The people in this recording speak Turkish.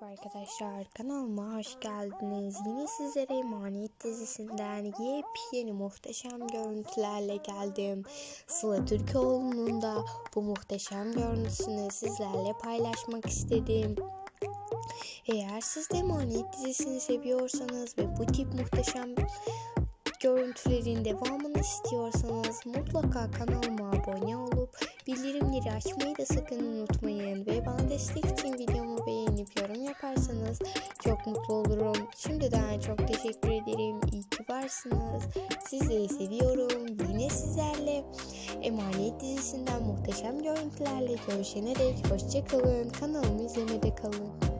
Merhaba arkadaşlar kanalıma hoş geldiniz. Yine sizlere Emanet dizisinden yepyeni muhteşem görüntülerle geldim. Sıla Türkoğlu'nun da bu muhteşem görüntüsünü sizlerle paylaşmak istedim. Eğer siz de Emanet dizisini seviyorsanız ve bu tip muhteşem görüntülerin devamını istiyorsanız mutlaka kanalıma abone olup bildirimleri açmayı da sakın unutmayın ve bana destek çok mutlu olurum. Şimdiden çok teşekkür ederim. İyi ki varsınız. Sizleri seviyorum. Yine sizlerle Emanet dizisinden muhteşem görüntülerle görüşene dek hoşçakalın. Kanalımı izlemede kalın.